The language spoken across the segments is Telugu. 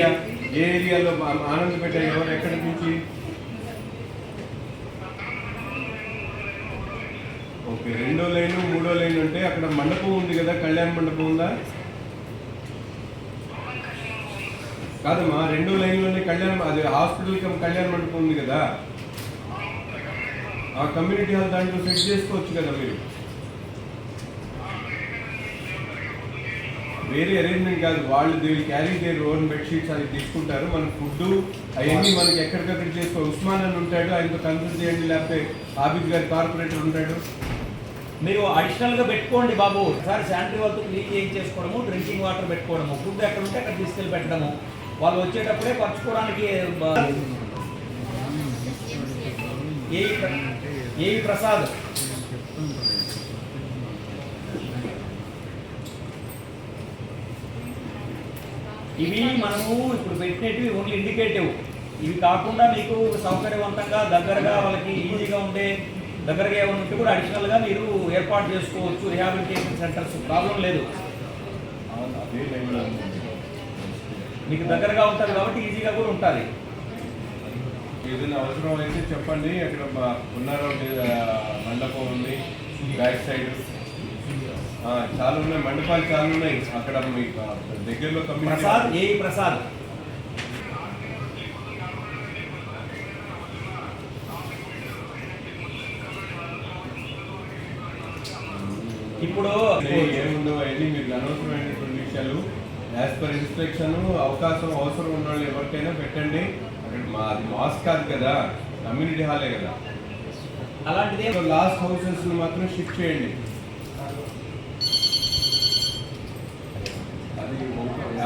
ఏ ఏరియాలో మా- ఆనందపేట ఎవరు ఎక్కడి నుంచి? ఓకే రెండో లైన్ మూడో లైన్ అంటే అక్కడ మండపం ఉంది కదా కళ్యాణ మండపం ఉందా? కాదమ్మా రెండో లైన్లోనే కళ్యాణం అది హాస్పిటల్ కమ్ కళ్యాణ మండపం ఉంది కదా. ఆ కమ్యూనిటీ హాల్ దాంట్లో సెట్ చేసుకోవచ్చు కదా మీరు. వేరే అరేంజ్మెంట్ కాదు. వాళ్ళు they carry their own bedsheets అది తీసుకుంటారు. మన ఫుడ్ అవన్నీ మనకి ఎక్కడికక్కడ చేసుకో ఉస్మాన్ అని ఉంటాడు. ఆయనతో కన్సల్ట్ చేయండి లేకపోతే ఆబిద్ గారి కార్పొరేటర్ ఉంటాడు. మీరు అడిషనల్గా పెట్టుకోండి బాబు. సార్ శానిటరీ వాళ్ళతో క్లీన్ చేయించేసుకోవడము డ్రింకింగ్ వాటర్ పెట్టుకోవడము ఫుడ్ ఎక్కడ ఉంటే అక్కడ తీసుకెళ్ళి పెట్టడము. వాళ్ళు వచ్చేటప్పుడే పరచుకోవడానికి ఏవి ప్రసాద్? ఇవి మనము ఇప్పుడు పెట్టినవి ఓన్లీ ఇండికేటివ్ ఇవి కాకుండా మీకు సౌకర్యవంతంగా దగ్గరగా వాళ్ళకి ఈజీగా ఉండే దగ్గరగా ఏమైనా ఉంటే కూడా అడిషనల్గా మీరు ఏర్పాటు చేసుకోవచ్చు రిహాబిలిటేషన్ సెంటర్స్ ప్రాబ్లం లేదు. మీకు దగ్గరగా ఉంటుంది కాబట్టి ఈజీగా కూడా ఉంటుంది. ఏదైనా అవసరం అయితే చెప్పండి. అక్కడ ఉన్నారో లేదా మండపం ఉంది బ్యాక్ సైడ్ చాలా ఉన్నాయి మండపాలు చాలా ఉన్నాయి అక్కడ మీకు దగ్గరలో ప్రసాద్ ఏ ప్రసాద్? ఇప్పుడు ఏముందో అవన్నీ మీకు అనవసరమైనటువంటి విషయాలు. యాజ్ పర్ ఇన్స్ట్రక్షన్ అవకాశం అవసరం ఉన్న వాళ్ళు ఎవరికైనా పెట్టండి. అక్కడ మా అది మాస్ కాదు కదా కమ్యూనిటీ హాలే కదా. అలాంటిదే లాస్ట్ హౌసెస్ మాత్రం షిఫ్ట్ చేయండి. ఒక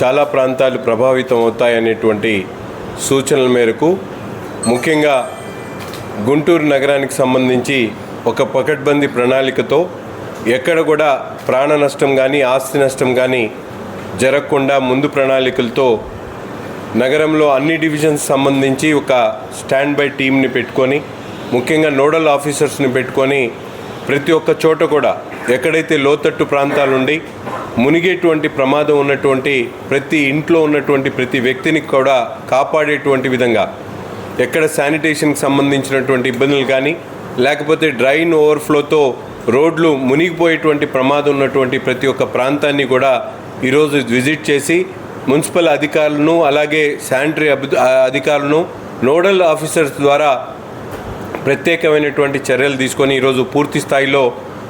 చాలా ప్రాంతాలు ప్రభావితం అవుతాయనేటువంటి సూచనల మేరకు ముఖ్యంగా గుంటూరు నగరానికి సంబంధించి ఒక పకడ్బందీ ప్రణాళికతో ఎక్కడ కూడా ప్రాణ నష్టం కానీ ఆస్తి నష్టం కానీ జరగకుండా ముందు ప్రణాళికలతో నగరంలో అన్ని డివిజన్స్ సంబంధించి ఒక స్టాండ్ బై టీంని పెట్టుకొని ముఖ్యంగా నోడల్ ఆఫీసర్స్ని పెట్టుకొని ప్రతి ఒక్క చోట కూడా ఎక్కడైతే లోతట్టు ప్రాంతాలుండి మునిగేటువంటి ప్రమాదం ఉన్నటువంటి ప్రతి ఇంట్లో ఉన్నటువంటి ప్రతి వ్యక్తిని కూడా కాపాడేటువంటి విధంగా ఎక్కడ శానిటేషన్కి సంబంధించినటువంటి ఇబ్బందులు కానీ లేకపోతే డ్రైన్ ఓవర్ఫ్లోతో రోడ్లు మునిగిపోయేటువంటి ప్రమాదం ఉన్నటువంటి ప్రతి ఒక్క ప్రాంతాన్ని కూడా ఈరోజు విజిట్ చేసి మున్సిపల్ అధికారులను అలాగే శానిటరీ అధికారులను నోడల్ ఆఫీసర్స్ ద్వారా ప్రత్యేకమైనటువంటి చర్యలు తీసుకొని ఈరోజు పూర్తి స్థాయిలో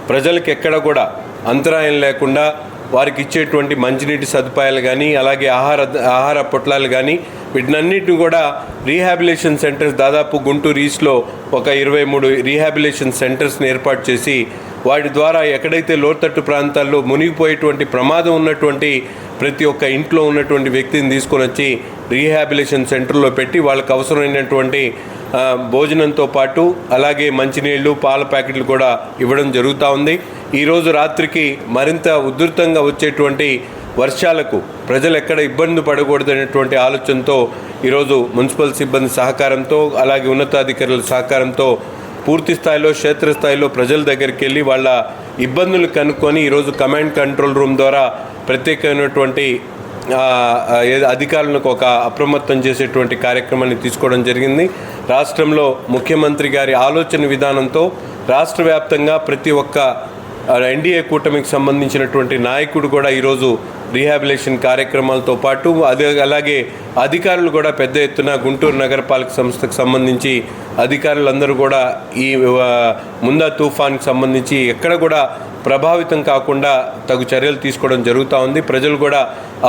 ప్రజలకు ఎక్కడ కూడా అంతరాయం లేకుండా వారికి ఇచ్చేటువంటి మంచినీటి సదుపాయాలు కానీ అలాగే ఆహార ఆహార పొట్లాలు కానీ వీటినన్నిటిని కూడా రీహాబిలేషన్ సెంటర్స్ దాదాపు గుంటూరు ఈస్ట్లో ఒక ఇరవై మూడు రీహాబిలేషన్ సెంటర్స్ని ఏర్పాటు చేసి వాటి ద్వారా ఎక్కడైతే లోతట్టు ప్రాంతాల్లో మునిగిపోయేటువంటి ప్రమాదం ఉన్నటువంటి ప్రతి ఒక్క ఇంట్లో ఉన్నటువంటి వ్యక్తిని తీసుకొని వచ్చి రీహాబిలేషన్ సెంటర్లో పెట్టి వాళ్ళకు అవసరమైనటువంటి భోజనంతో పాటు అలాగే మంచినీళ్ళు పాల ప్యాకెట్లు కూడా ఇవ్వడం జరుగుతూ ఉంది. ఈరోజు రాత్రికి మరింత ఉధృతంగా వచ్చేటువంటి వర్షాలకు ప్రజలు ఎక్కడ ఇబ్బంది పడకూడదనేటువంటి ఆలోచనతో ఈరోజు మున్సిపల్ సిబ్బంది సహకారంతో అలాగే ఉన్నతాధికారుల సహకారంతో పూర్తి స్థాయిలో క్షేత్రస్థాయిలో ప్రజల దగ్గరికి వెళ్ళి వాళ్ళ ఇబ్బందులు కనుక్కొని ఈరోజు కమాండ్ కంట్రోల్ రూమ్ ద్వారా ప్రత్యేకమైనటువంటి అధికారులకు ఒక అప్రమత్తం చేసేటువంటి కార్యక్రమాన్ని తీసుకోవడం జరిగింది. రాష్ట్రంలో ముఖ్యమంత్రి గారి ఆలోచన విధానంతో రాష్ట్ర వ్యాప్తంగా ప్రతి ఒక్క ఎన్డీఏ కూటమికి సంబంధించినటువంటి నాయకుడు కూడా ఈరోజు రీహాబిలేషన్ కార్యక్రమాలతో పాటు అదే అలాగే అధికారులు కూడా పెద్ద ఎత్తున గుంటూరు నగరపాలక సంస్థకు సంబంధించి అధికారులందరూ కూడా ఈ ముందా తుఫాన్కి సంబంధించి ఎక్కడ కూడా ప్రభావితం కాకుండా తగు చర్యలు తీసుకోవడం జరుగుతూ ఉంది. ప్రజలు కూడా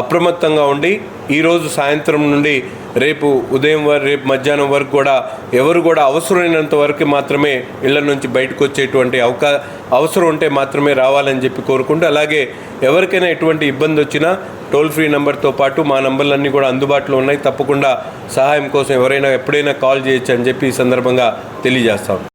అప్రమత్తంగా ఉండి ఈరోజు సాయంత్రం నుండి రేపు ఉదయం వరకు రేపు మధ్యాహ్నం వరకు కూడా ఎవరు కూడా అవసరమైనంత వరకు మాత్రమే ఇళ్ళ నుంచి బయటకు వచ్చేటువంటి అవకా అవసరం ఉంటే మాత్రమే రావాలని చెప్పి కోరుకుంటూ అలాగే ఎవరికైనా ఎటువంటి ఇబ్బంది వచ్చినా టోల్ ఫ్రీ నెంబర్తో పాటు మా నంబర్లన్నీ కూడా అందుబాటులో ఉన్నాయి. తప్పకుండా సహాయం కోసం ఎవరైనా ఎప్పుడైనా కాల్ చేయొచ్చు అని చెప్పి ఈ సందర్భంగా తెలియజేస్తాం.